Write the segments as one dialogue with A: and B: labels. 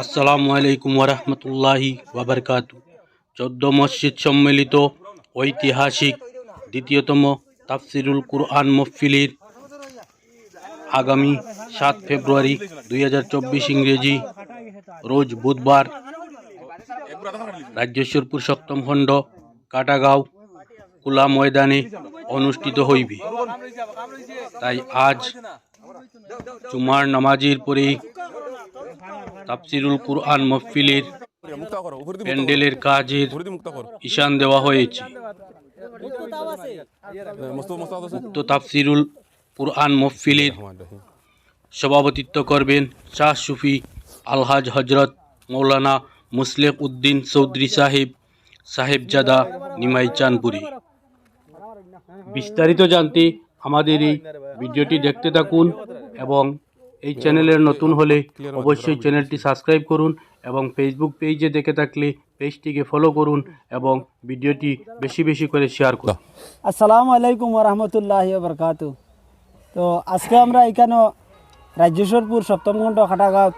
A: আসসালামু আলাইকুম ওরহমতুল্লাহি ওবরকাত চোদ্দ মসজিদ সম্মিলিত ঐতিহাসিক দ্বিতীয়তম তাফসিরুল কুরআন মহফিলের আগামী সাত ফেব্রুয়ারি দুই হাজার চব্বিশ ইংরেজি রোজ বুধবার রাজ্যেশ্বরপুর সপ্তম খণ্ড কাটাগাঁও কুলা ময়দানে অনুষ্ঠিত হইবে। তাই আজ জুমার নামাজের পরেই তাফসিরুল কুরআন মহফিলের প্যান্ডেলের কাজের ঈশান দেওয়া হয়েছে। উক্ত তাফসিরুল কুরআন মহফিলের সভাপতিত্ব করবেন শাহ সুফি আলহাজ হজরত মৌলানা মুসলেক উদ্দিন চৌধুরী সাহেব, সাহেবজাদা নিমাই চাঁদপুরি। বিস্তারিত জানতে আমাদের এই ভিডিওটি দেখতে থাকুন এবং এই চ্যানেলের নতুন হলে অবশ্যই চ্যানেলটি সাবস্ক্রাইব করুন এবং ফেসবুক পেজে দেখে থাকলে পেজটিকে ফলো করুন এবং ভিডিওটি বেশি বেশি করে শেয়ার করুন।
B: আসসালামু আলাইকুম রহমতুল্লাহ বরকাত তো আজকে আমরা এখানে রাজ্যেশ্বরপুর সপ্তম খণ্ড খাটাগাঁও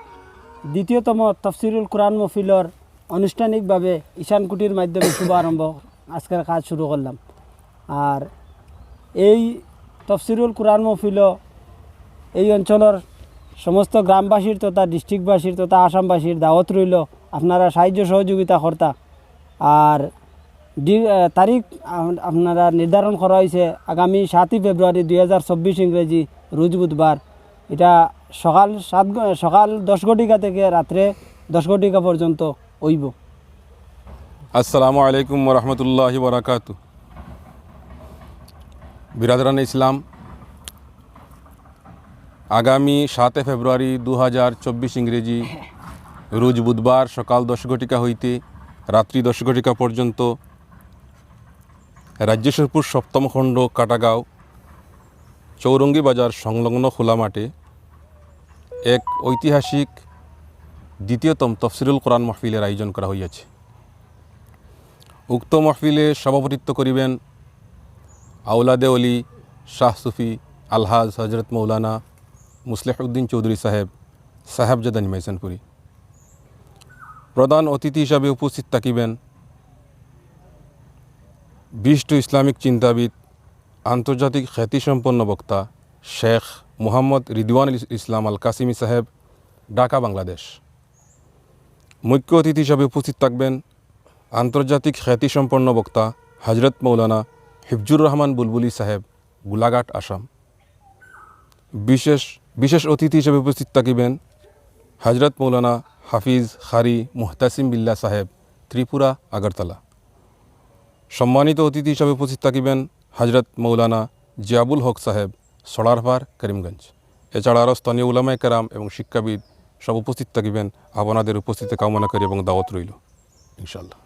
B: দ্বিতীয়তম তফসিরুল কোরআন মফিলর আনুষ্ঠানিকভাবে ঈশান কুটির মাধ্যমে শুভারম্ভ আজকের কাজ শুরু করলাম। আর এই তফসিরুল কোরআন মফিল এই অঞ্চলের সমস্ত গ্রামবাসীর তথা ডিস্ট্রিক্টবাসীর তথা আসামবাসীর দাওয়াত রইল। আপনারা সাহায্য সহযোগিতা কর্তা। আর তারিখ আপনারা নির্ধারণ করা হয়েছে আগামী সাতই ফেব্রুয়ারি দুই হাজার চব্বিশ ইংরেজি, রোজ বুধবার। এটা সকাল সাত সকাল দশ ঘটিকা থেকে রাত্রে দশ ঘটিকা পর্যন্ত হইব।
C: আসসালামু আলাইকুম রহমতুল্লাহ বরাকাত বিরাদরান ইসলাম আগামী সাতে ফেব্রুয়ারি দু হাজার চব্বিশ ইংরেজি রোজ বুধবার সকাল দশ ঘটিকা হইতে রাত্রি দশ ঘটিকা পর্যন্ত রাজ্যেশ্বরপুর সপ্তম খণ্ড কাটাগাঁও চৌরঙ্গি বাজার সংলগ্ন খোলা মাঠে এক ঐতিহাসিক দ্বিতীয়তম তফসিরুল কোরআন মাহফিলের আয়োজন করা হইয়াছে। উক্ত মাহফিলে সভাপতিত্ব করিবেন আউলাদে অলি শাহ সুফি আলহাজ হজরত মৌলানা মুসলেহউদ্দিন চৌধুরী সাহেব সাহেবজাদা নিমাইসানপুরি প্রধান অতিথি হিসাবে উপস্থিত থাকিবেন বিশিষ্ট ইসলামিক চিন্তাবিদ, আন্তর্জাতিক খ্যাতিসম্পন্ন বক্তা শেখ মুহাম্মদ রিদওয়ান ইসলাম আল কাসিমি সাহেব, ঢাকা, বাংলাদেশ। মুখ্য অতিথি হিসাবে উপস্থিত থাকবেন আন্তর্জাতিক খ্যাতিসম্পন্ন বক্তা হজরত মৌলানা হিফজুর রহমান বুলবুলি সাহেব, গোলাঘাট, আসাম। বিশেষ বিশেষ অতিথি হিসেবে উপস্থিত থাকিবেন হজরত মৌলানা হাফিজ খারি মুহতাসিম বিল্লা সাহেব, ত্রিপুরা, আগরতলা। সম্মানিত অতিথি হিসাবে উপস্থিত থাকিবেন হজরত মৌলানা জিয়াবুল হক সাহেব সড়ারপাড় করিমগঞ্জ। এছাড়া আরও স্থানীয় উলামায় কেরাম এবং শিক্ষাবিদ সব উপস্থিত থাকিবেন। আপনাদের উপস্থিতি কামনা করি এবং দাওয়াত রইল। ইনশাল্লাহ